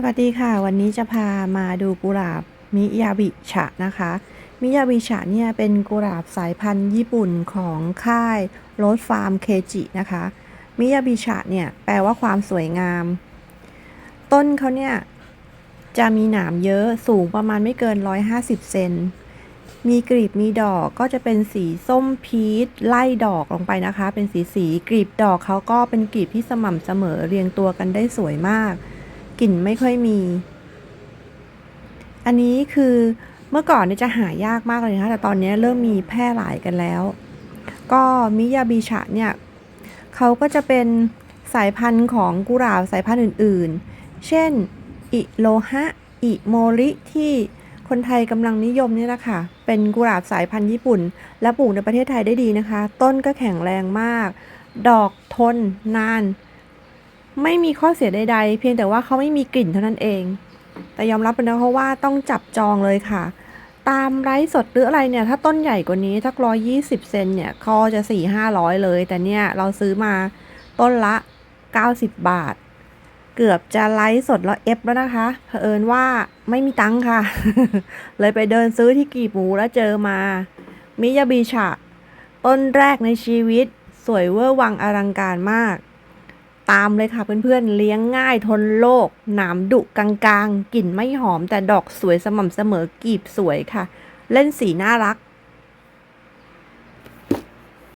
สวัสดีค่ะ วันนี้จะพามาดูกุหลาบมิยาบิชะนะคะ มิยาบิชะเนี่ยเป็นกุหลาบสายพันธุ์ญี่ปุ่นของค่ายโรสฟาร์มเคจินะคะ มิยาบิชะเนี่ยแปลว่าความสวยงาม ต้นเขาเนี่ยจะมีหนามเยอะสูงประมาณไม่เกิน 150 เซน มีกลีบมีดอกก็จะเป็นสีส้มพีชไล่ดอกลงไปนะคะ เป็นสีสีกลีบดอกเขาก็เป็นกลีบที่สม่ำเสมอเรียงตัวกันได้สวยมาก กลิ่นไม่ค่อยมี อันนี้คือเมื่อก่อนเนี่ยจะหายากมากเลยนะคะแต่ตอนนี้เริ่มมีแพร่หลายกันแล้ว ก็มิยาบิชะเนี่ยเขาก็จะเป็นสายพันธุ์ของกุหลาบสายพันธุ์อื่นๆ เช่น อิโลฮะ อิโมริที่คนไทยกำลังนิยมเนี่ยนะคะ เป็นกุหลาบสายพันธุ์ญี่ปุ่น และปลูกในประเทศไทยได้ดีนะคะ ต้นก็แข็งแรงมาก ดอกทนนาน ไม่มีข้อเสียใดๆ เพียงแต่ว่าเขาไม่มีกลิ่นเท่านั้นเอง แต่ยอมรับเป็นะเพราะว่าต้องจับจองเลยค่ะ ตามไร้สดหรืออะไรเนี่ย ถ้าต้นใหญ่กว่านี้ทักร้อยยี่สิบเซนเนี่ยคอจะสี่ห้าร้อยเลย แต่เนี่ยเราซื้อมาต้นละ90บบาท เกือบจะไลฟ์สดแล้วเอฟแล้วนะคะเผอิญว่าไม่มีตังค์ค่ะ เลยไปเดินซื้อที่กีบหมูแล้วเจอมามิยาบิชะต้นแรกในชีวิตสวยเวอร์วังอลังการมาก ตามเลยค่ะเพื่อนๆเลี้ยงง่ายทนโรคหนามดุกลางๆกลิ่นไม่หอมแต่ดอกสวยสม่ำเสมอกีบสวยค่ะ เล่นสีน่ารัก